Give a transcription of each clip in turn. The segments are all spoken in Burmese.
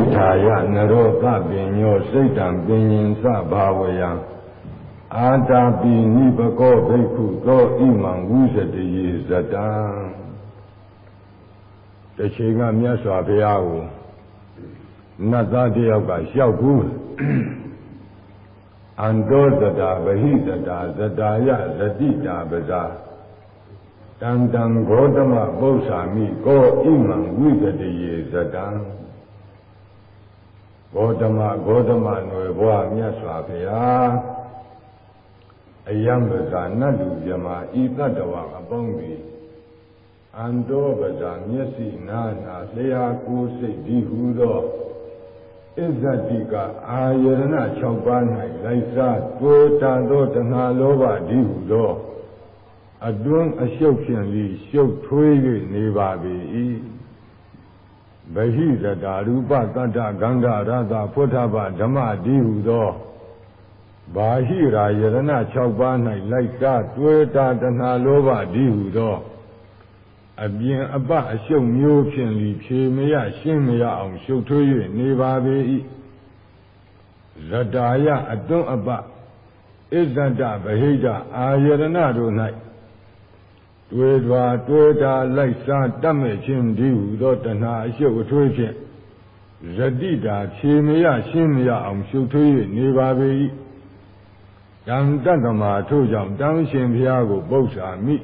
ဋ္ဌာယနရောသပင်ညောစိတ်တံပင်ញင်စဘာဝယံအာတာပိနိပကောဘိက္ခုသောဣမံဝုဇတယေဇတံတချိန်ကမြတ်စွာဘုရားကိုနတ်သားတယောက်ကလျှောက်ဘူးအန္တောဇတာဗဟိဇတာဇတာယဇတိတာပဇာတံတံဂေါတမပု္ပ္ပာမိကောဣမံဝိသတယေဇတံ ဂေါတမဂေါတမຫນွယ်ဘွားမြတ်စွာဘုရားအယံပဇာနတ်လူမြမဤတတ္တဝအပေါင်းသည်အန္တောပဇာမျက်စိနာနာလျှာကိုယ်စိတ်ဒီဟုသောဣဇတိကအာယရဏ6ပါး၌လိုက်စားတိုးတန်သောတဏှာလောဘဒီဟုသောအတွန်းအရှုပ်ဖြင့်လီရှုပ်ထွေး၍နေပါ၏ ဗဟိဇတာရူပတတ္တဂန္ဓရသဖွထဗဓမ္မဒီဟုသောဘာဟိရာယရဏ6ပါး၌လိုက်စားတွဲတာတဏှာလောဘဒီဟုသောအပြင်အပအရှုပ်မျိုးဖြင့်လီဖြေမရရှင်းမရအောင်ရှုပ်ထွေး၍နေပါ၏ဇတာယအတွန်းအပဣဇဒဗဟိတအာယရဏတို့၌ တွေ့ထွာတွေ့တာလိုက်စားတတ်မဲ့ခြင်းဒီဟုသောတဏှာအရှုပ်အထွေးဖြင့်ဇတိတာဖြေမရရှင်းမရအောင်ရှုပ်ထွေး၍နေပါ၏တံတတ္တမထို့ကြောင့်တန်ရှင်ဘုရားကိုပု္ပ္ပာမိ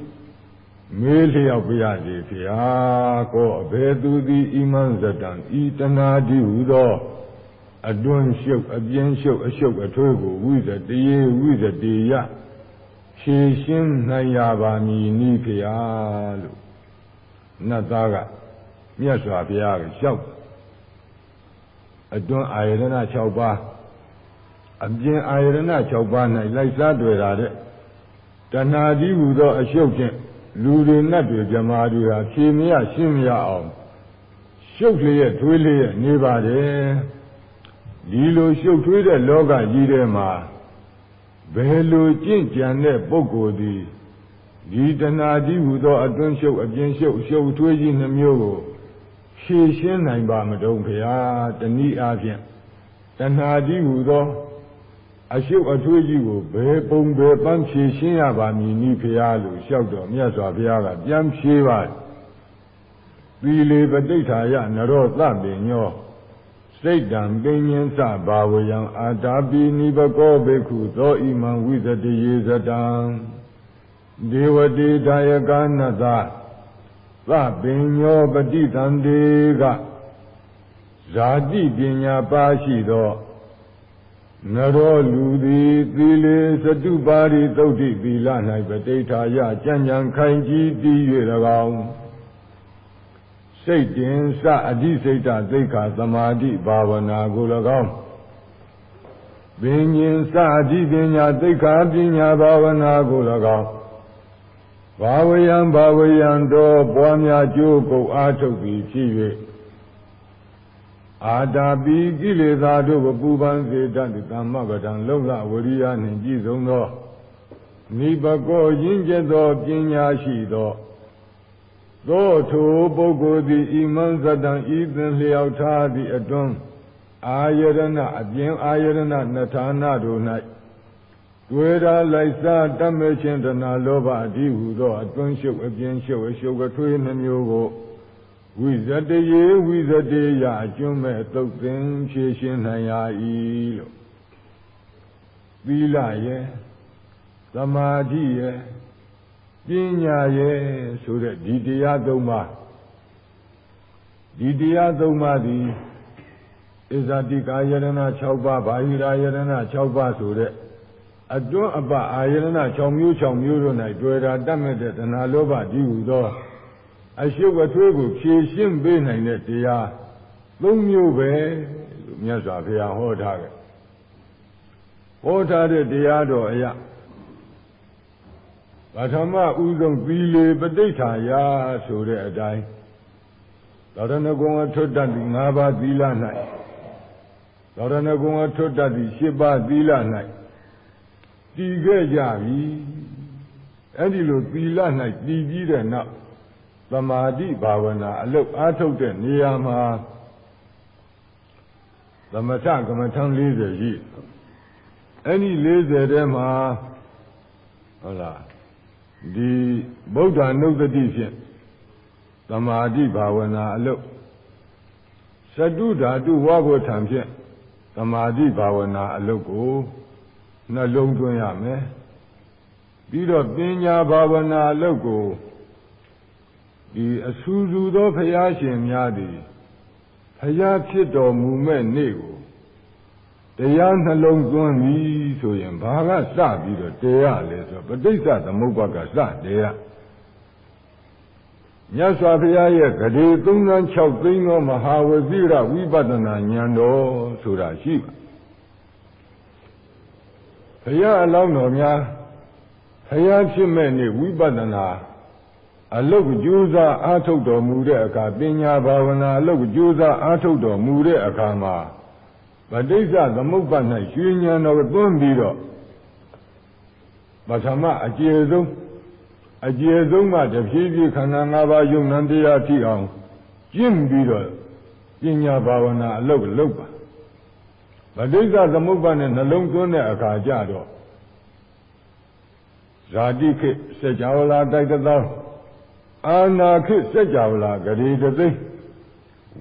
မေးလျောက်ပြရစီဖျားကိုအဘယ်သူသည်ဣမံဇတံဤတနာတိဟုသောအတွန်းရှုပ်အပြင်းရှုပ်အရှုပ်အထွေးကိုဝိဇတေဝိဇတေယ ဖြေရှင်းနိုင်ရပါမည်နိဖျားလို့နတ်သားကမြတ်စွာဘုရားကိုလျှောက်အတွန်းအာယရဏ6ပါးအပြင်းအာယရဏ6ပါး၌လိုက်စားတွေ့တာတဲ့တဏှာကြီးဟူသောအရှုပ်ဖြင့်လူတွေနတ်တွေဇမားတွေဟာဖြေမရရှင်းမရအောင်ရှုပ်လျက်ထွေးလျက်နေပါတယ်ဒီလိုရှုပ်ထွေးတဲ့လောကကြီးထဲမှာ ဘယ်လိုကြင့်ကြံတဲ့ပုဂ္ဂိုလ်သည်ဒီတဏှာကြီးဟူသောအတွင်းရှုပ်အပြင်ရှုပ်ရှုပ်ထွေးကြီးနှမျိုးကိုဖြေရှင်းနိုင်ပါမတုံးဖရာတနည်းအားဖြင့်တဏှာကြီးဟူသောအရှုပ်အထွေးကြီးကိုဘယ်ပုံဘယ်ပန်းဖြေရှင်းရပါမည်နည်းဖရာလို့လျှောက်တော်မြတ်စွာဘုရားကပြန်ဖြေပါသီလေပဋိဋ္ဌာယနရောသပင်ညော စိတ်တံပင်ញင်းစဘာဝယံအာတာပိနိဘကောဘေခုသောဣမံဝိသတိယေဇတံဒေဝတိဒါယကနတသပင်ညောပฏิတံတေကဇာတိပညာပါရှိသောနရောလူသည်သီလေသတုပါရိသုတ်တိသီလ၌ပဋိဌာယကြံ့ကြံခိုင်ကြီးတည်၍၎င်း စိတ်တင်စအဓိစိတ်တသိက္ခာသမာဓိဘာဝနာကို၎င်းပင်ញင်စအဓိပညာသိက္ခာပညာဘာဝနာကို၎င်းဘာဝယံဘာဝယံတော်ပွားများကြိုးကုန်အားထုတ်ပြီးဖြစ်၍အာတာပိကိလေသာတို့ကိုပူပန်စေတတ်သသမ္မပဒံလုံလဝရိယနှင့်ပြည့်စုံသောနိဘကောရင်းကျက်သောပညာရှိသော သောထိုပုဂ္ဂိုလ်သည်ဣမံဇတံဤသင်လျောက်ထားသည့်အတွန်းအာယရဏအပြင်အာယရဏနထာနာတို့၌တွေ့တာလိုက်စားတတ်မဲ့ခြင်းတဏလောဘအဓိဟုသောအတွန်းရှုပ်အပြင်ရှုပ်အရှုပ်အထွေးနှမျိုးကိုဝိဇတယေဝိဇတေယအကျွမ်းမဲ့သုတ်သင်ဖြည့်ရှင်းနိုင်ရ၏လို့သီလရဲ့သမာဓိရဲ့ ပညာရဲ့ဆိုတဲ့ဒီတရားသုံးပါးဒီတရားသုံးပါးသည်ဣဇတိကာယရဏ6ပါးဘာဟိရာယရဏ6ပါးဆိုတဲ့အတွန်းအပအာယရဏ6မျိုး6မျိုးတို့၌တွေ့တာတတ်မဲ့တဲ့တဏှာလောဘဒီဟုသော အရှုပ်အထွေးကိုဖြေရှင်းပေးနိုင်တဲ့တရားသုံးမျိုးပဲလို့မြတ်စွာဘုရားဟောထားခဲ့ဟောထားတဲ့တရားတော်အရာ ပထမဥဆုံးသီလေပဋိဋ္ဌာယဆိုတဲ့အတိုင်းသောရဏဂုံအထွတ်တတ်သည်၅ပါးသီလ၌သောရဏဂုံအထွတ်တတ်သည်၈ပါးသီလ၌တည်ခဲ့ကြပြီအဲ့ဒီလိုသီလ၌တည်ပြီးတဲ့နောက်သမာဓိဘာဝနာအလုတ်အားထုတ်တဲ့နေရာမှာသမထကမ္မထံ40ရှိအဲ့ဒီ40ထဲမှာဟုတ်လား ဒီဗုဒ္ဓနုဒတိဖြင့်သမာဓိဘာဝနာအလုပ်သတုဓာတုဝါဘုထံဖြင့်သမာဓိဘာဝနာအလုပ်ကိုနှလုံးသွင်းရမယ်ပြီးတော့ပညာဘာဝနာအလုပ်ကိုဒီအဆူဆူသောဖရာရှင်များသည်ဖရာဖြစ်တော်မူမဲ့နေ့ကို တရားနှလုံးသွင်းပြီဆိုရင်ဘာကစပြီးတော့တရားလဲဆိုပဋိစ္စသမုပ္ပါကစတရားမြတ်စွာဘုရားရဲ့ဂရေ3သန်း6သိန်းသောမဟာဝဇိရဝိပဿနာဉာဏ်တော်ဆိုတာရှိပါဘုရားအလောင်းတော်များဘုရားဖြစ်မဲ့နေ့ဝိပဿနာအလုတ်ကြိုးစားအားထုတ်တော်မူတဲ့အခါပညာဘာဝနာအလုတ်ကြိုးစားအားထုတ်တော်မူတဲ့အခါမှာ ပဋိစ္စသမုပ္ပါဒ်၌ရွှေဉာဏ်တော်သွင်းပြီးတော့ပထမအကျေဆုံးအကျေဆုံးမှတဖြည်းဖြည်းခန္ဓာ၅ပါးယုံနံတရားထိအောင်ကျင့်ပြီးတော့ပညာဘာဝနာအလုပ်လုပ်ပါပဋိစ္စသမုပ္ပါဒ်နဲ့နှလုံးသွင်းတဲ့အခါကျတော့ဇာတိခေစัจ java လာတိုက်သောအာနာခေစัจ java လာဂရေတသိ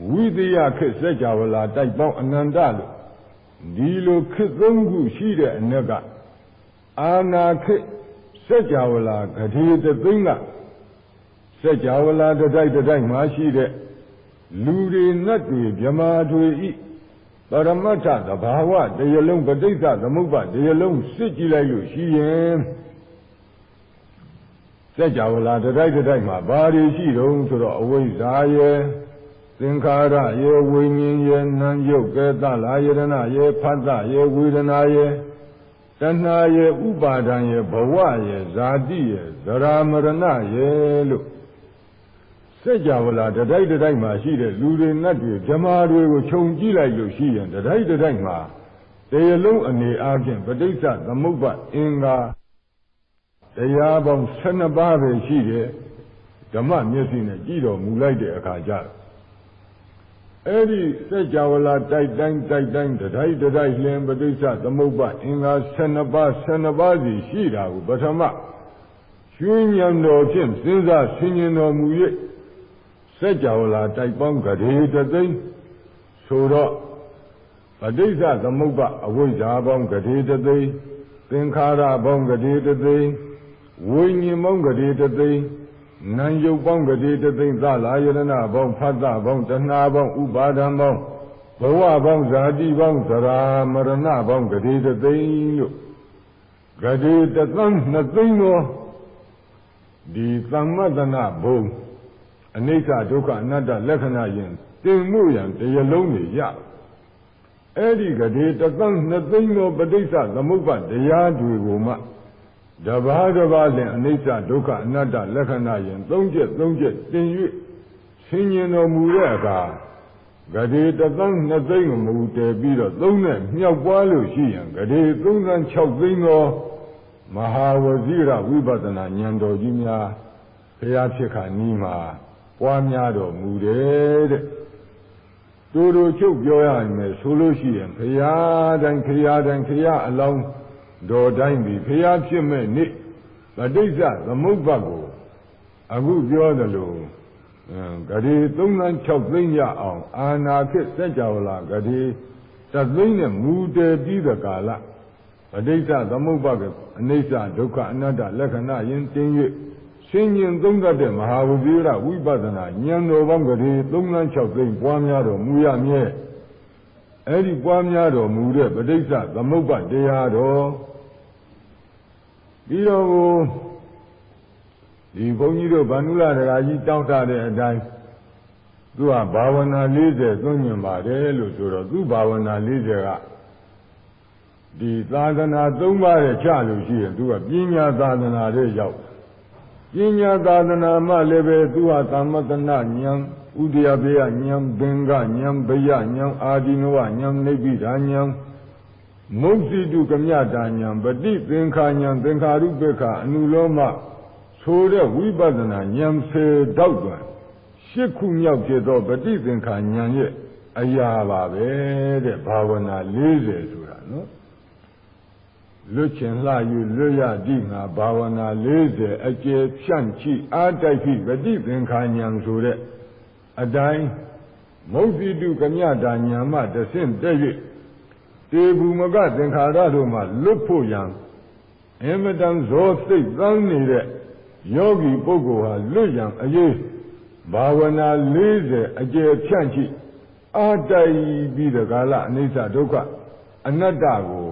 ဝိတယခေစัจ java လာတိုက်ပေါင်းအနန္တလို့ ဒီလိုခေသုံးခုရှိတဲ့အ ਨੇ ကအာနာခေစัจ java လာဂရေတသိကစัจ java လာတတိုက်တတိုက်မှာရှိတဲ့လူတွေနတ်တွေမြမာတွေဤပရမတ္ထသဘာဝတရားလုံးပဋိစ္စသမုပ္ပါတရားလုံးစစ်ကြည့်လိုက်လို့ရှိရင်စัจ java လာတတိုက်တတိုက်မှာဘာတွေရှိတုံးဆိုတော့အဝိဇ္ဇာရဲ့ သင်္ခါရရဲ့ဝိညာဉ်ရဲ့နာယုတ်ကဲသလာယရဏရဲ့ဖတ်တရဲ့ဝေဒနာရဲ့တဏှာရဲ့ဥပါဒံရဲ့ဘဝရဲ့ဇာတိရဲ့ဇရာမရဏရဲ့လို့စัจ java လာတတိုက်တတိုက်မှာရှိတဲ့လူတွေနတ်တွေဇမားတွေကိုခြုံကြည့်လိုက်လို့ရှိရင်တတိုက်တတိုက်မှာတရားလုံးအနေအားဖြင့်ပဋိစ္စသမုပ္ပါအင်္ဂါတရားပေါင်း12ပါးပဲရှိတယ်ဓမ္မမျက်စိနဲ့ကြည့်တော်မူလိုက်တဲ့အခါကျ အဲ့ဒီစัจ java လာတိုက်တိုင်းတိုက်တိုင်းတတိုက်တတိုက်လင်ပဋိစ္စသမုပ္ပါအင်္ဂါ12ပါး12ပါးစီရှိတာကိုပထမရွှေဉဏ်တော်ဖြင့်စဉ်းစားဆင်ញင်တော်မူ၍စัจ java လာတိုက်ပေါင်းဂရေတသိန်းဆိုတော့ပဋိစ္စသမုပ္ပါအဝိဇ္ဇာပေါင်းဂရေတသိန်းသင်္ခါရပေါင်းဂရေတသိန်းဝိညာဉ်ပေါင်းဂရေတသိန်း နာယုတ်ပေါင်းဂရေတသိန်းသလာယရဏပေါင်းဖတ်တပေါင်းတဏှာပေါင်းဥပါဒံပေါင်းဘဝပေါင်းဇာတိပေါင်းသရာမရဏပေါင်းဂရေတသိန်းလို့ဂရေတသန်းနှစ်သိန်းသောဒီသမ္မတနာဘုံအနိစ္စဒုက္ခအနတ္တလက္ခဏာယင်တင်မှုရန်တရားလုံးတွေရအဲ့ဒီဂရေတသန်းနှစ်သိန်းသောပဋိစ္စသမုပ္ပါတရားတွေကိုမှ တဘာတဘာလင်အနိစ္စဒုက္ခအနတ္တလက္ခဏာယင်သုံးချက်သုံးချက်တင်၍ဆင်ញင်တော်မူတဲ့အခါဂရေတသန်းနှစ်သိန်းကိုမူတည်ပြီးတော့သုံးနဲ့မြောက်ပွားလို့ရှိရင်ဂရေသုံးသန်း6သိန်းသောမဟာဝဇိရဝိပဿနာဉာဏ်တော်ကြီးများဘုရားဖြစ်ခါနီးမှာပွားများတော်မူတယ်တဲ့တူတူချုပ်ပြောရမယ်ဆိုလို့ရှိရင်ဘုရားတိုင်းဘုရားတိုင်းဘုရားအလောင်း တော်တိုင်းပြီဖျားဖြစ်မဲ့နေ့ပဋိစ္စသမုပ္ပါကိုအခုပြောသလိုဂရေ3သန်း6သိန်းရအောင်အာနာဖြစ်စัจ java လာဂရေသသိန်းနဲ့မူတည်ပြီးတဲ့ကာလပဋိစ္စသမုပ္ပါကအနိစ္စဒုက္ခအနတ္တလက္ခဏာယင်တင်း၍ရှင်ញင်သုံးတတ်တဲ့မဟာဝိဇ္ဇရဝိပဿနာဉာဏ်တော်ပေါင်းဂရေ3သန်း6သိန်းပွားများတော်မူရမြဲ အဲ့ဒီပွားများတော်မူတဲ့ပဋိစ္စသမုပ္ပါတရားတော်ပြီးတော့ကိုဒီဘုန်းကြီးတို့ဗန္ဓုလဒကာကြီးတောင်းတတဲ့အတိုင်းသူကဘာဝနာ40သွင်းညင်ပါတယ်လို့ဆိုတော့သူဘာဝနာ40ကဒီသာသနာ၃ပါးရဲ့ချလို့ရှိရင်သူကပညာသာသနာတွေရောက်ပညာသာသနာမှလည်းပဲသူဟာသမ္မတနာဉာဏ် ဥဒယဘေယဉာဏ်ဘင်္ဂဉာဏ်ဘယဉာဏ်အာဒီနဝဉာဏ်နိဗ္ဗိဒာဉာဏ်မုတ်စီတုကမြတာညာပฏิသင်္ခာညာသင်္ခါရုပ္ပခအနုလောမဆိုတဲ့ဝိပဿနာဉာဏ်ဆယ်တောက်တွင်ရှစ်ခုမြောက်ဖြစ်သောပฏิသင်္ခာဉာဏ်ရဲ့ အရာပါပဲတဲ့ဘာဝနာ40ဆိုတာနော်လွတ်ချင်လှယူလွတ်ရတိငါဘာဝနာ40အကျေဖြန့်ချိအာတိုက်ခိပฏิသင်္ခာဉာဏ်ဆိုတဲ့ အတိုင်းမုတ်တိတုကမြတာညာမတဆင့်တက်၍တေဘူးမကသင်္ခါရတို့မှလွတ်ဖို့ရန်အင်မတန်ဇောစိတ်သန်းနေတဲ့ယောဂီပုဂ္ဂိုလ်ဟာလွတ်ရန်အရေးဘာဝနာ40အကျေဖြန့်ချိအာတိုက်ပြီးတကာလအနိစ္စဒုက္ခအနတ္တကို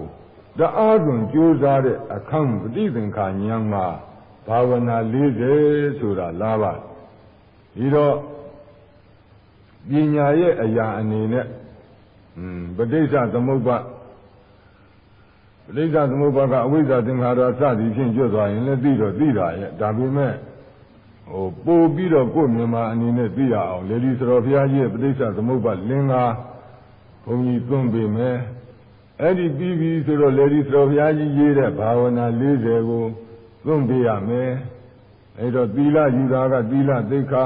တအားတွင်ကြိုးစားတဲ့အခန်းပฏิသင်္ခာဉာဏ်မှာဘာဝနာ40ဆိုတာလာပါဒီတော့ ပညာရဲ့အရာအနေနဲ့อืมပဋိစ္စသမုပ္ပါပဋိစ္စသမုပ္ပါကအဝိဇ္ဇာသင်္ခါရစသည်ဖြင့်ကျွတ်သွားရင်လည်းသိတော့သိတာရဲ့ဒါပေမဲ့ဟိုပို့ပြီးတော့ကိုယ်မြန်မာအနေနဲ့သိရအောင်လေဒီစတော်ဘုရားကြီးရဲ့ပဋိစ္စသမုပ္ပါလင်္ကာဘုန်းကြီးသွန်ပေးမယ်အဲ့ဒီပြီးပြီဆိုတော့လေဒီစတော်ဘုရားကြီးရေးတဲ့ဘာဝနာ40ကိုသွန်ပေးရမယ်အဲ့တော့သီလယူတာကသီလသိက္ခာ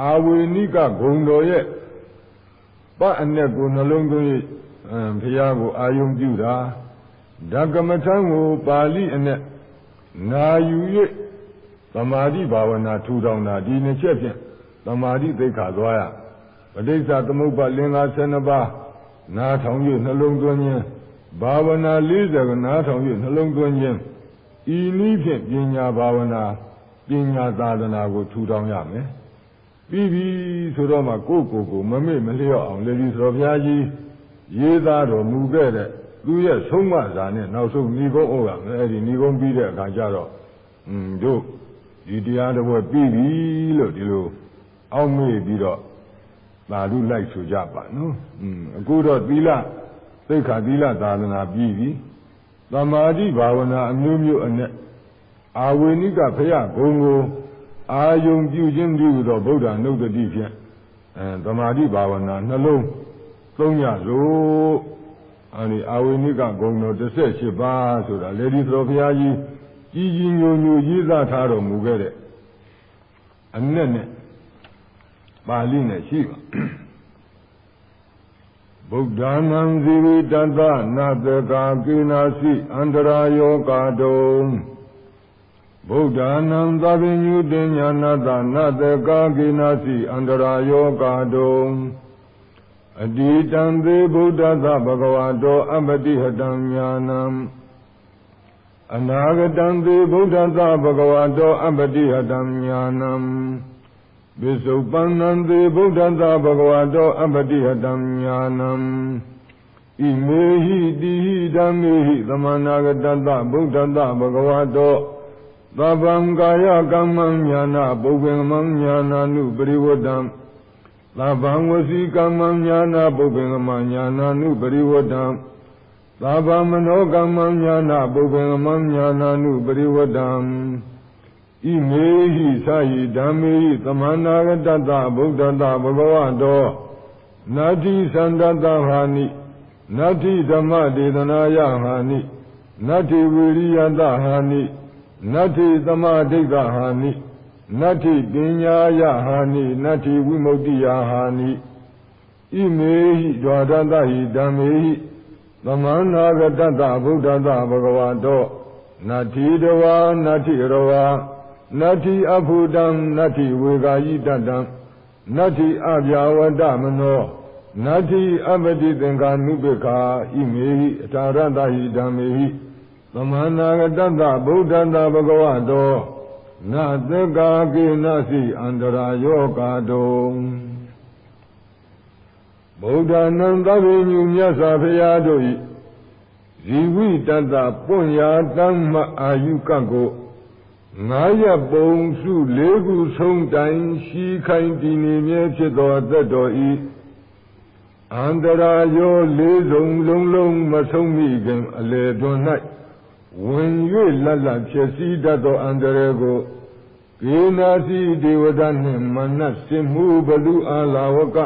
အာဝေနိကဂုံတော်ရဲ့ပအနဲ့ကိုနှလုံးသွင်း၍ဘုရားကိုအာယုံပြုတာဓကမထံကိုပါဠိအနဲ့နာယူ၍သမာဓိဘာဝနာထူထောင်တာဒီနှစ်ချက်ဖြင့်သမာဓိသိက္ခာသွားရပဋိစ္စသမုပ္ပါလင်္ကာ12ပါးနားထောင်၍နှလုံးသွင်းခြင်းဘာဝနာ40ကိုနားထောင်၍နှလုံးသွင်းခြင်းဤနည်းဖြင့်ပညာဘာဝနာပညာသာသနာကိုထူထောင်ရမယ် ပြီးပြီဆိုတော့မှကိုယ့်ကိုယ်ကိုမမေ့မလျော့အောင်လေဒီဆိုတော်ဘုရားကြီးရေးသားတော်မူခဲ့တဲ့သူရဲ့ဆုံးမစာနဲ့နောက်ဆုံးဏီကုန်းဩကမယ်အဲဒီဏီကုန်းပြီးတဲ့အခါကျတော့อืมတို့ဒီတရားတစ်ပွဲပြီးပြီလို့ဒီလိုအောက်မေ့ပြီးတော့သာဓုလိုက်ဆိုကြပါနော်อืมအခုတော့သီလသိက္ခာသီလသာသနာပြီးပြီသမာဓိဘာဝနာအမျိုးမျိုးအနဲ့အာဝေနိကဖယဘုံကို အာယုံပြုခြင်းပြုသောဗုဒ္ဓနုဒ္ဒတိဖြင့်အဲသမာဓိဘာဝနာနှလုံးသုံးရလို့အဲဒီအာဝေနိကဂုဏ်တော်18ပါးဆိုတာလေဒီသောဘုရားကြီးကြီးကြီးညိုညိုရေးသားထားတော်မူခဲ့တဲ့အနက်နဲ့ပါဠိနဲ့ရှိပါဗုဒ္ဓနာံဇီဝိတတနာတကာကိနာစီအန္တရာယောကာတုံ ဗုဒ္ဓနာံသဗ္ဗညုတညာနာတနာတကာကိနာစီအန္တရာယောကာတုံအတိတံသေဗုဒ္ဓသဘဂဝါတောအပတိဟတံညာနံအနာဂတံသေဗုဒ္ဓသဘဂဝါတောအပတိဟတံညာနံပစ္စုပန်နံသေဗုဒ္ဓသဘဂဝါတောအပတိဟတံညာနံဣမေဟိတိဟိဓမ္မေဟိသမနာဂတတဗုဒ္ဓသဘဂဝါတော သဗ္ဗံကာယကမ္မညာနာပုဗ္ဗေမံညာနာနုပရိဝတ္တံသဗ္ဗံဝစီကမ္မညာနာပုဗ္ဗေမညာနာနုပရိဝတ္တံသဗ္ဗမနောကမ္မညာနာပုဗ္ဗေမညာနာနုပရိဝတ္တံဣမေဟိသဟိဓမ္မေဟိသမန္နာဂတတဗုဒ္ဓတဘဂဝတောနာတိသန္တတဟာနိနတ္ထိဓမ္မဒေသနာယဟာနိနတ္ထိဝိရိယတဟာနိ နတ္ထိသမာဓိကဟာနိနတ္ထိပညာယဟာနိနတ္ထိဝိမု ക്തി ယဟာနိဣမေဟိဒွါဒတဟိဓမ္မေဟိသမန္နာဂတတဗုဒ္ဓတဘဂဝတောနတ္ထိတဝါနတ္ထိရဝါနတ္ထိအဖုတံနတ္ထိဝေဂာယိတတံနတ္ထိအဗျာဝတမနောနတ္ထိအပတိသင်္ကာနုပိခာဣမေဟိအထာရတဟိဓမ္မေဟိ သမန္နာဂတတဗုဒ္ဓတဘဂဝတောနသက္ကာကိနစီအန္တရာယောကာတုံဗုဒ္ဓနံသဗ္ဗညုမြတ်စွာဘုရားတို့၏ဇီဝိတတပွင့်ရာတမ္မအာယုကကိုငါးရပုံစုလေးခုဆုံးတိုင်ရှိခိုင်တည်နေမြဲဖြစ်သောအသက်တော်ဤအန္တရာယောလေးစုံလုံးလုံးမဆုံးမိခင်အလေတွင်၌ ဝင်၍လတ်လတ်ဖြစ်စည်းတတ်သောအန္တရာယ်ကိုကေနာစီဒေဝဒနှင့်မနတ်စင်မှုဘလူအာလာဝက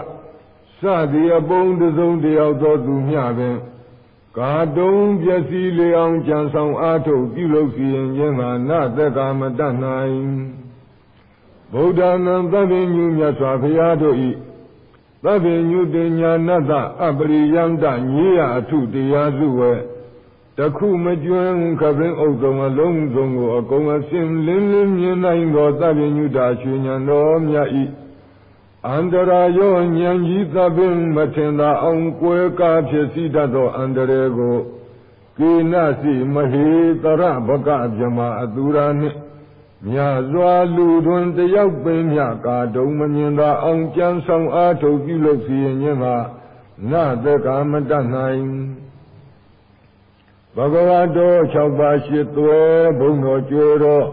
စသည်အပုံတစုံတယောက်သောသူမျှပင်ကာတုံပျက်စီးလေအောင်ကြံဆောင်အားထုတ်ပြုလုပ်စီရင်ခြင်းကနသက်ကာမတတ်နိုင်ဗုဒ္ဓနာသဗ္ဗညုမြတ်စွာဘုရားတို့၏သဗ္ဗညုတညာနတ္တအပရိယန္တညေယအထုတရားစုဝဲ တခုမကျွမ်းခပင်းဥဒ္ဒုံအလုံးစုံကိုအကုန်အစင်လင်းလင်းမြင်နိုင်သောသဗ္ဗညုတာရွှေဉဏ်တော်မြတ်ဤအန္တရာယောဉာဏ်ကြီးသဗ္ဗင်မထင်သာအောင်ကွယ်ကားဖြစ်စီတတ်သောအန္တရာယ်ကိုကိနစီမဟေတရဘကဗြမအသူရာနှင့်မြတ်စွာလူတွင်တယောက်ပင်မြကာတုံမမြင်သာအောင်ကြံဆောင်အားထုတ်ပြုလုပ်စီရင်ခြင်းကနတကမတတ်နိုင် ဘဂဝါတော်6ပါးရှိသွဲဘုံတော်ကျွယ်တော်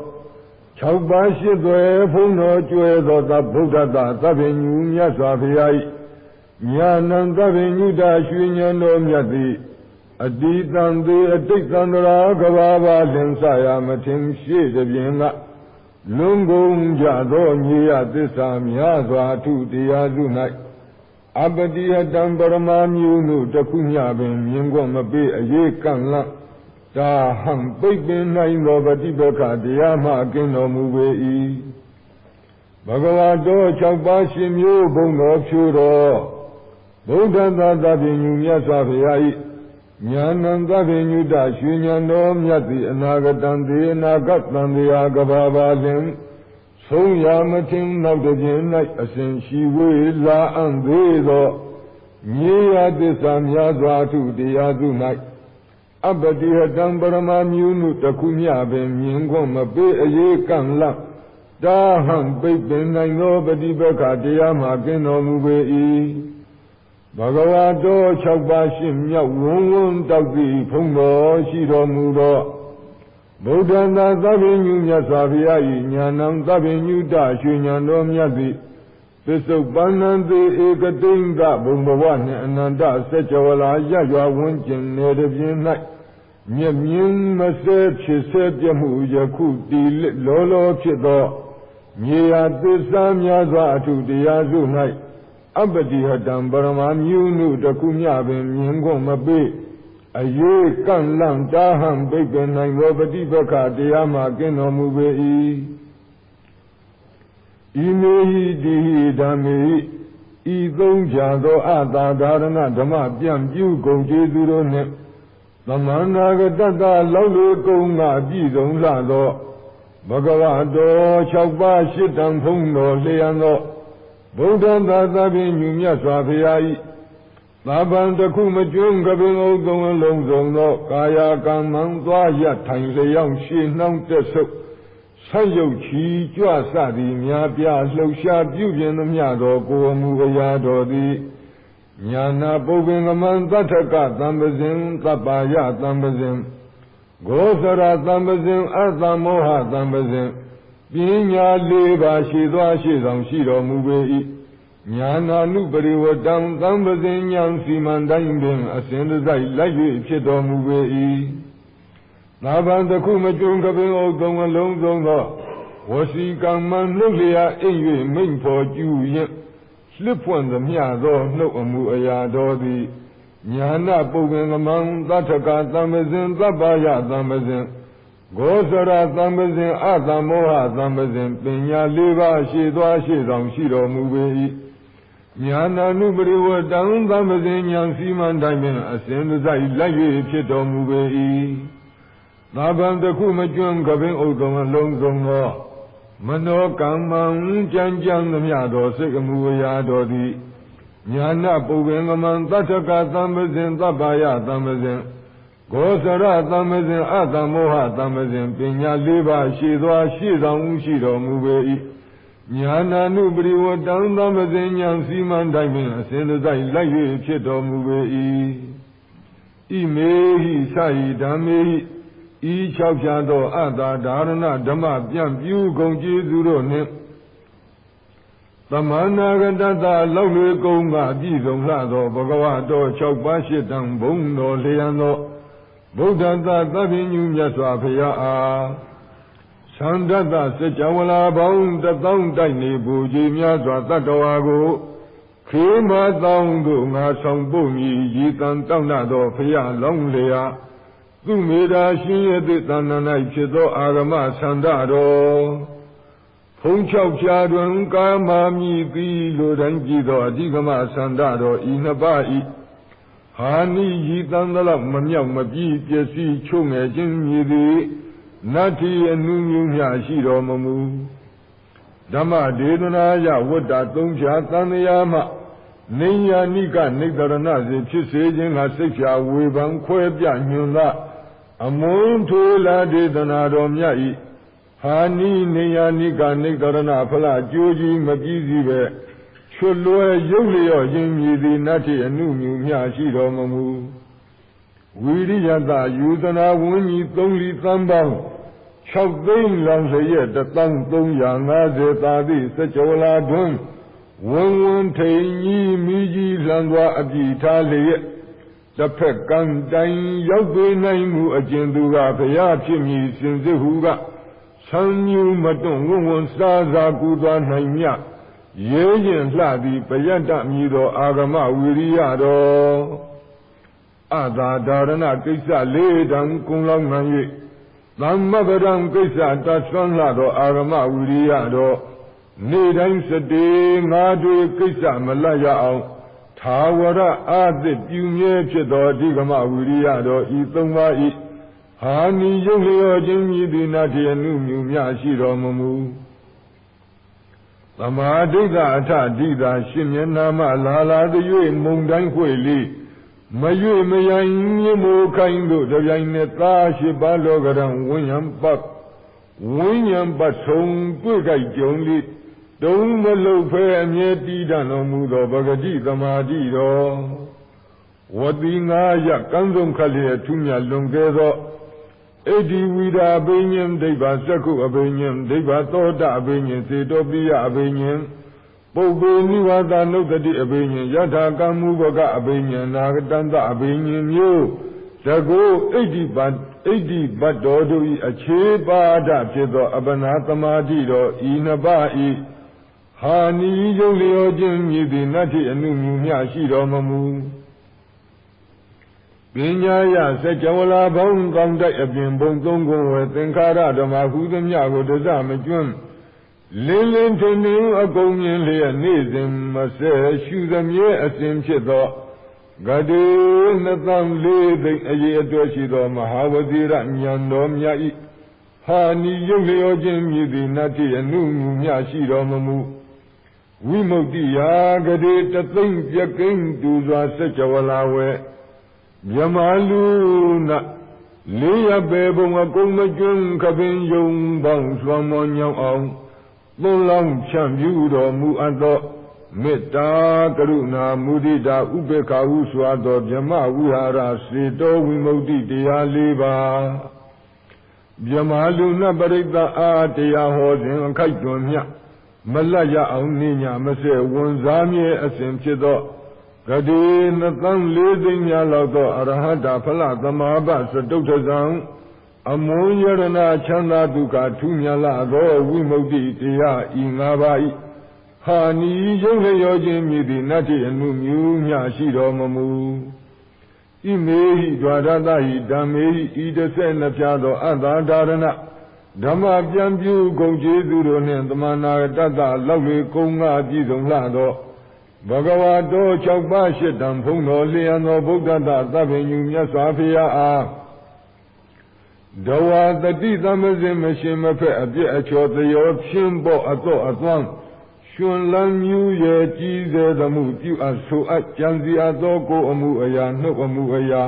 6ပါးရှိသွဲဘုံတော်ကျွယ်သောသဗုဒ္ဓတာသဗ္ဗညူမြတ်စွာဘုရား၏ညာဏံသဗ္ဗညုတာရွှေဉဏ်တော်မြတ်သည်အတိတံသေးအတိတ်တန္တရာကဘာပါလင်္ဆရာမထင်ရှေ့တပြင်ကလွန်ကုန်ကြသောမြေရသစ္စာများစွာထုတရားစု၌ အပတိယတံပရမမျိုးတို့တခုညပင်မြင်ကွမပေးအရေးကန့်လန့်ဒါဟံပိတ်ပင်နိုင်သောပฏิပက္ခတရားမှကင်းတော်မူပေ၏ဘဂဝါတော်၆ပါးရှင်မျိုးဘုံတော်ဖြူတော်ဗုဒ္ဓသာသဗ္ဗညုမြတ်စွာဘုရား၏ညာဏံသဗ္ဗညုတရွှေဉဏ်တော်မြတ်သည်အနာဂတံသေအနာဂတံတရားကဘာပါလင် ဆုံးရမထင်နောက်တစ်ပြင်၌အစဉ်ရှိဝေးလာအံ့သေးသောမြေရသစ္စာများစွာထုတရားစု၌အပတိဟတံပရမမြူနုတခုမြပင်မြင်ခွင့်မပေးအရေးကံလတာဟံပိတ်ပင်နိုင်သောပฏิပက္ခတရားမှကင်းတော်မူပေ၏ဘဂဝါတော်၆ပါးရှင်းမြောက်ဝုံဝုံတောက်သည်ဖုံးတော်ရှိတော်မူသော ဗုဒ္ဓသာသဗ္ဗညုမြတ်စွာဘုရား၏ညာဏံသဗ္ဗညုတရွှေညာတော်မြတ်သည်သစ္ဆုတ်ပန္နံသေဧကတိင်္ဂဘုံဘဝနှင့်အနန္တစัจ java လာရရွာဝန်းကျင်နေတပြင်း၌မြက်မြင်းမဆဲဖြစ်ဆဲပြမှုယခုတီလောလောဖြစ်သောမြေယာသစ္စာများစွာအထုတရားစု၌အပတိဟတံပရမမြူနုတခုမြပင်မြင်ခွင့်မပေး အရေးကန့်လန့်တာဟံပိတ်ပင်နိုင်သောပฏิပက္ခတရားမှကင်းတော်မူပေ၏ဤမေဟိတိဟိဓမ္မေဤသုံးကြသောအတာဒါရဏဓမ္မပြန့်ပြုကုန်ကျေးဇူးတို့နှင့်သမန္နာကတ္တလောက်လေကုံကပြည့်စုံလာသောဘဂဝတော်၆ပါးရှစ်တန်ဖုံးတော်လျံသောဗုဒ္ဓသာသဖြင့်ညူမြတ်စွာဘုရား၏ သာပံတစ်ခုမကျွန်းကပင်ဥသုံးလုံးစုံသောကာယကံမံသွားရထိုင်လျောင်းရှေနှောင်းတက်ဆုပ်ဆက်ရုပ်ချီကြွစသည်များပြလှုပ်ရှားပြုပြင်သမျှသောကိုယ်မူအရာတော်သည်ညာနာပုပ္ပင်ကမံသတ္ထကသံပဇင်သဗ္ဗာယသံပဇင်ဂောသရသံပဇင်အသမောဟသံပဇင်ပညာလေးပါးရှိသွားရှိဆောင်ရှိတော်မူပေ၏ ညာနာနုပရိဝတံသံပဇင်ညာစီမံတိုင်းပင်အစဉ်တစိုက်လိုက်၍ဖြစ်တော်မူပေ၏နာဘံတခုမကြုံကပင်အုပ်သုံးအလုံးစုံသောဝစီကံမနှုတ်လျာအိမ်၍မိန့်ဖော်ကျူရင်လှစ်ဖွင့်သမျှသောနှုတ်အမှုအရာတော်သည်ညာနာပုပ္ပင်ကမံသတ္ထကသံပဇင်သဗ္ဗယသံပဇင်ဂောစရသံပဇင်အသမောဟသံပဇင်ပညာလေးပါးရှိသွားရှိဆောင်ရှိတော်မူပေ၏ ညာနာနုပရိဝတံသံပဇင်ညာစီမံတိုင်းပင်အစဉ်တစိုက်လိုက်၍ဖြစ်တော်မူပေ၏သာဗံတခုမကျွန်းကပင်ဥဒ္ဒံအလုံးစုံသောမနောကမ္မံကြံကြံသမျှသောစိတ်အမှုအရာတော်သည်ညာနာပုပ္ပင်ကမံတတ္ထကသံပဇင်သဗ္ဗယသံပဇင်ဂောစရသံပဇင်အတ္တမောဟသံပဇင်ပညာလေးပါးရှိသွားရှိဆောင်ရှိတော်မူပေ၏ ညာနာနုပရိဝတံသံပဇင်ညာစီမံတိုင်းပင်အစဉ်တစိုက်လိုက်၍ဖြစ်တော်မူပေ၏ဣမေဟိသဟိဓမ္မေဟိဤ၆ဖြာသောအတ္တဒါရဏဓမ္မပြန့်ပြူကုန်ကျေးဇူးတို့နှင့်သမန္နာကတတလောက်လေကုံကအပြည့်စုံလှသောဘဂဝါတော်၆ပါးရှိတံဘုံတော်လျံသောဗုဒ္ဓသာသဗ္ဗညုမြတ်စွာဘုရားအား သံတတစကြဝဠာပေါင်းတသောတိုက်နေပူကြီးများစွာတတ္တဝါကိုခေမသောင်းတို့ငါဆောင်ပို့မည်ရည်တန်တောင်းတသောဘုရားလောင်းလျာသူမေတာရှင်ရဲ့သတ္တနာ၌ဖြစ်သောအာဂမဆန္ဒတော်ဖုံးချောက်ချာတွင်ကာမာမြည်သည်လိုတိုင်းကြည်သောအဓိကမသန္တတော်ဤနှစ်ပါးဤဟာနိဤတန်သလောက်မမြောက်မပြည့်ပျက်စီးချုံငယ်ခြင်းမြည်သည် နတ္ထိအနုညုမြရှိတော်မမူဓမ္မဒေသနာယဝတ္တသုံးဖြာသံဃာမှနေယာနိကနေတရဏစေဖြစ်စေခြင်းကစိတ်ဖြာဝေဖန်ခွဲပြညွန်သာအမွန်းထိုးလာဒေသနာတော်မြတ်ဤဟာနိနေယာနိကနေတရဏဖလားကြိုးကြီးမပြီးစီပဲချွတ်လွယ်ရုပ်လျော့ခြင်းမြည်သည်နတ္ထိအနုမြူမြရှိတော်မမူ ဝိရိယတယူသနာဝင်းကြီးသုံးလီသံပေါင်း6သိန်းလောင်စရက်1350သာသည့်စကြဝဠာတွင်ဝင်းဝင်းထိန်ကြီးမိကြီးလံသွားအပြည့်ထားလျက်တစ်ဖက်ကံတိုင်ရောက်သေးနိုင်မှုအကျဉ်သူကဘုရားဖြစ်မည်စင်စစ်ဟုကဆံမြူမတွန့်ဝန်းဝန်းစားစားကူသွားနိုင်မြရဲရင်လှသည်ပယတ္တမြည်သောအာဂမဝိရိယတော် အသာဒါရဏကိစ္စလေးတံကုံလောင်းမှန်၍သမ္မပဒံကိစ္စတဆွမ်းလာသောအာဂမဝိရိယတော်နေ့တိုင်းစတေငါတို့ကိစ္စမလတ်ရအောင်သာဝရအာသစ်ပြူမြဲဖြစ်သောအဓိကမဝိရိယတော်ဤသုံးပါးဤဟာနိယုတ်လျောခြင်းမြည်သည်နာတိအနုမြူမြရှိတော်မမူသမာဓိကအထဒိတာရှင်မျက်နာမလာလာသည်မုံတိုင်းခွေလေး မရွေမယိုင်မြမိုးခိုင်းတို့တပြိုင်နဲ့သားရှိပါလောကရန်ဝိညာဉ်ပတ်ဝိညာဉ်ပတ်ဆုံးတွေ့ကြကြုံလိတုံးမလုတ်ဖဲအမြဲတည်တတ်တော်မူသောဗဂတိသမာဓိတော်ဝတိငါရကံဆုံးခက်လျက်ထူးမြတ်လွန်ကဲသောဣတိဝိဒာအဘိညာဉ်ဒိဗ္ဗစက္ခုအဘိညာဉ်ဒိဗ္ဗသောတအဘိညာဉ်စေတောပိယအဘိညာ ဉ်ပုပ္ပေနိဝါဒနုတတိအဘိညာဉ်ယထာကံမူဘကအဘိညာဉ်နာဂတန္တအဘိညာဉ်မျိုးတကုဣတိပဣတိဘတ်တော်တို့၏အခြေပါဒဖြစ်သော အပနာသမာဓိတော်ဤနှစ်ပါးဤဟာနီယုံလျောခြင်းမြည်သည်နတ္ထိအနုမြူမြရှိတော်မမူပညာယစัจ java လာဘုံကောင်းတိုက်အပြင်ဘုံသုံးခုဝယ်သင်္ခါရဓမ္မဟုသမျှကိုတစမကျွန်း လင်းလင်းထင်ထင်အကုန်မြင်လျက်နေ့စဉ်မဆဲရှုသမြဲအစဉ်ဖြစ်သောဂတိနှစ်သံလေးသိမ့်အရေးအတွက်ရှိသောမဟာဝတိရဉာဏ်တော်မြတ်ဤဟာနီယုတ်လျောခြင်းမြည်သည်နတ္တိအနုမြမြရှိတော်မမူဝိမု ക്തി ယာဂတိတသိမ့်ပြကိန်းတူစွာစัจ java လာဝဲမြမလူနာလေးရပေဘုံအကုန်မကျွန်းခပင်ယုံပေါင်းစွမ်းမောညောင်းအောင် သုံးလောင်းဖြန့်ပြူတော်မူအပ်သောမေတ္တာကရုဏာမုဒိတာဥပေက္ခဟုစွာသောဗြဟ္မဝိဟာရစေတောဝိမု ക്തി တရား၄ပါးဗြဟ္မာလူနပရိသအားတရားဟောစဉ်အခိုက်တွင်မြမလတ်ရအောင်နေညာမစဲဝန်စားမြဲအစဉ်ဖြစ်သောဂတိနှစ်သန်းလေးသိန်းများလောက်သောအရဟတဖလသမာဘသတုထဇံ အမွန်ယရဏချမ်းသာဒုက္ခထူးမြတ်လာသောဝိမု ക്തി တရားဤ၅ပါးဤဟာနီရုပ်လျောခြင်းမြည်သည်နတ္တိအနုမြူမြရှိတော်မမူဣမေဟိဒွါရတဟိဓမ္မေဟိဤတစ်ဆက်နှစ်ပြားသောအတ္တဒါရဏဓမ္မပြန်ပြုကုန်ကျေးဇူးတို့နှင့်တမနာတတ္တလောက်လေကုံငါပြည့်စုံလာသောဘဂဝါတော်၆ပါးရှစ်တံဖုံးတော်လျံသောဗုဒ္ဓတသဗ္ဗညုမြတ်စွာဘုရားအား ဒဝါတတိသမဇင်မရှင်မဖက်အပြည့်အချော်သရောဖြင်းပေါ်အတော့အသွမ်းရှင်လန်းမြူရဲ့ကြီးစေသမှုပြုအပ်ဆိုအပ်ကြံစီအပ်သောကိုအမှုအရာနှုတ်အမှုအရာ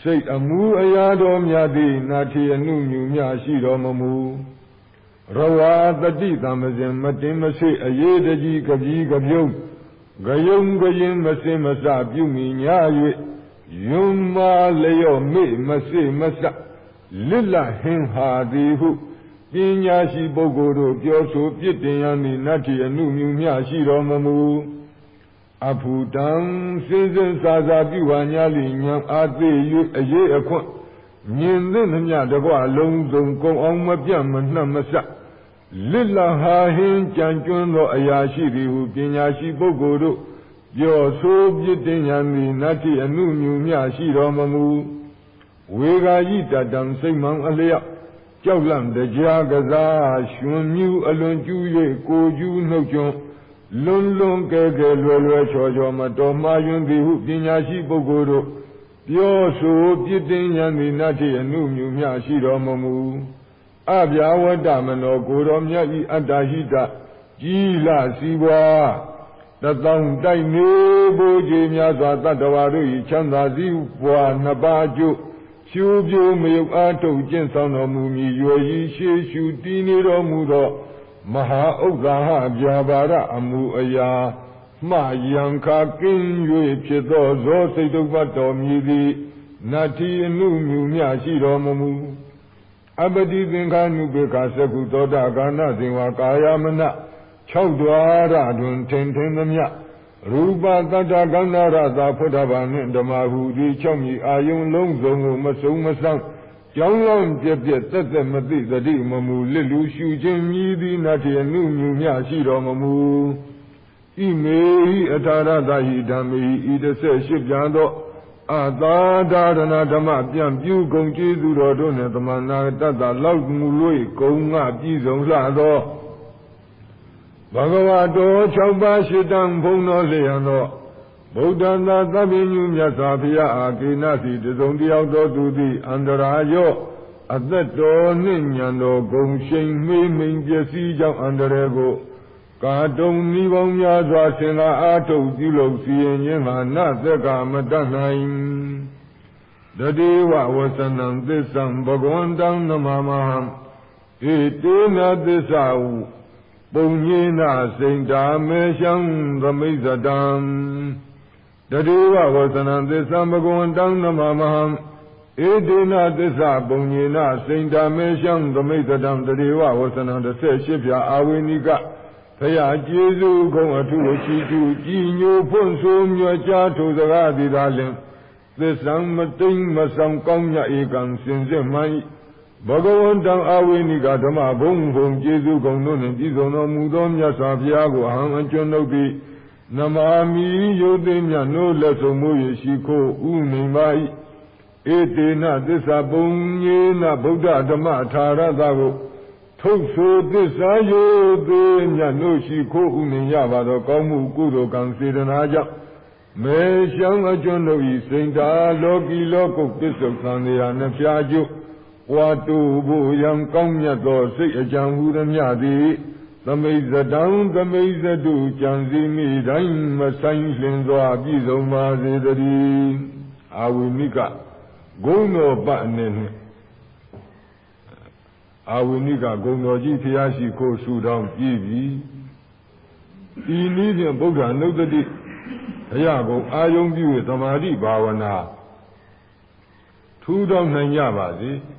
စိတ်အမှုအရာတော်များသည့်နာထီအနုမြူများရှိတော်မမူရဝါတတိသမဇင်မတင်မရှိအရေးတကြီးကပြီးကပြုံးဂယုံကရင်မစင်မစပြုမိညာ၍ယုံမာလျော့မေ့မစိမစ လစ်လဟင်ဟာသည်ဟုပညာရှိပုဂ္ဂိုလ်တို့ပြောဆိုပြစ်တင်ရမည်နတ္တိအနုမြူမြရှိတော်မမူအဖူတံစင်စင်စာစာပြုဝါညာလိညာအာသေး၍အရေးအခွင့်မြင်သင့်သမျှတကွလုံးစုံကုံအောင်မပြတ်မနှံ့မဆက်လစ်လဟာဟင်းကြံကျွန်းသောအရာရှိသည်ဟုပညာရှိပုဂ္ဂိုလ်တို့ပြောဆိုပြစ်တင်ရမည်နတ္တိအနုမြူမြရှိတော်မမူ ဝေဂာယိတတံစိတ်မှန်အလျောက်ကြောက်လန့်တရားကစားရှင်မြူအလွန်ကျူး၍ကိုကျူးနှုတ်ကျွန်းလွန်လွန်ကဲကဲလွယ်လွယ်ချော်ချော်မတော်မှားယွန်းသည်ဟုပညာရှိပုဂ္ဂိုလ်တို့ပြောဆိုပြစ်တင်ရန်သည်နတ်တိအနုမြူမျှရှိတော်မမူအဗျာဝတ္တမနောကိုတော်မြတ်ဤအတ္တဟိတကြီးလစီပွားတသောတိုက်နေဘိုးကြီးများစွာတတ္တဝါတို့၏ချမ်းသာစည်းပွားနှစ်ပါးကျို့ ဖြူဖြူမယုတ်အားထုတ်ကျင့်ဆောင်တော်မူမည်ရွယ်ရည်ရှေးရှုတည်နေတော်မူသောမဟာဥက္ကာဟဗျာပါရအမှုအရာမှယံခါကင်း၍ဖြစ်သောဇောစိတ်တုပ္ပတော်မူသည်နတ္တိအနုမြူမြရှိတော်မမူအပတိသင်္ခာနုပေခသကုသောတာကာဏဇင်ဝါကာယမန၆ဒွါရတွင်ထင်ထင်သမျှ ရူပတတ္တကန္နာရသာဖုဒ္ဓဘာနှင့်ဓမ္မဟုဒီ၆မြည်အာယုံလုံးစုံကိုမစုံမဆောင်ကြောင်းလောင်းပြက်ပြက်တက်တက်မသိသတိမမူလစ်လူရှုခြင်းမြည်သည်နတ္တိအနုမြူမြရှိတော်မမူဣမေဟိအထာရတဟိဓမ္မေဟိဤတစ်ဆက်ရှိပြန်သောအသာဒါရဏဓမ္မပြန်ပြုကုန်ကျေးဇူးတော်တို့နှင့်သမဏတတ္တလောက်မူလို့ဂုံငါပြည့်စုံလှသော ဘဂဝါတော်၆ပါးရှိတံဘုံတော်လျံသောဗုဒ္ဓသာသဗ္ဗညုမြတ်စွာဘုရားအာကိနစီတစုံတယောက်သောသူသည်အန္တရာယောအသက်တော်နှင့်ညံတော်ဂုံရှိန်မေးမိန်ပျက်စီးကြောင့်အန္တရာယ်ကိုကာတုံမိပေါင်းများစွာဆင်လာအားထုတ်ပြုလုပ်စီရင်ခြင်းမှာနသက်ကမတတ်နိုင်တတိဝဝဆနံသစ္ဆံဘဂဝန္တံနမမဟံဣတေနသစ္စာဟု ပုံညိနာစိန်တာမေရှံသမိဇတံတတိဝဝဆနံသစ္ဆံဘဂဝန္တံနမမဟံဧတေနသစ္စာပုံညိနာစိန်တာမေရှံသမိဇတံတတိဝဝဆနံ18ပြအာဝိနိကဖရာကျေးဇူးကုံအထုရှိသူကြည်ညိုဖွင့်ဆိုမြွကြားထိုစကားသည်သာလင်သစ္ဆံမတိမ်မဆောင်ကောင်းမြတ်ဧကံစင်စစ်မှန် ဘဂဝန္တံအာဝိနိကဓမ္မဘုံဘုံကျေးဇူးကုံတို့နှင့်ပြည့်စုံတော်မူသောမြတ်စွာဘုရားကိုအဟံအကျွန်းတို့သည်နမာမီယုတ်သိမြတ်နိုးလက်ဆုံးမှုရရှိခိုးဥနေပါ၏ဧတေနသစ္စာပုံညေနဗုဒ္ဓဓမ္မထာရသကိုထုတ်ဆိုသစ္စာယုသေးမြတ်လို့ရှိခိုးဥနေရပါသောကောင်းမှုကုသိုလ်ကံစေတနာကြောင့်မေရှောင်းအကျွန်းတို့ဤစိန်တာလောကီလောကုတ်ပစ္စုပန်နေရာနှဖျားကျု ဝါတုဖို့ယံကောင်းမြတ်သောစိတ်အကြံဟူသည်မြသည်သမိဇတံသမိဇတုကြံစီမိတိုင်းမဆိုင်လင်စွာပြည့်စုံပါစေတည်းအာဝိနိကဂုဏ်တော်ပအနေနှင့်အာဝိနိကဂုံတော်ကြီးဖျားရှိခိုးဆူတောင်းကြည့်ပြီဤနည်းဖြင့်ဗုဒ္ဓနုတ္တိဘုရားကုံအာယုံပြု၍သမာဓိဘာဝနာထူးတောင်းနိုင်ကြပါစေ။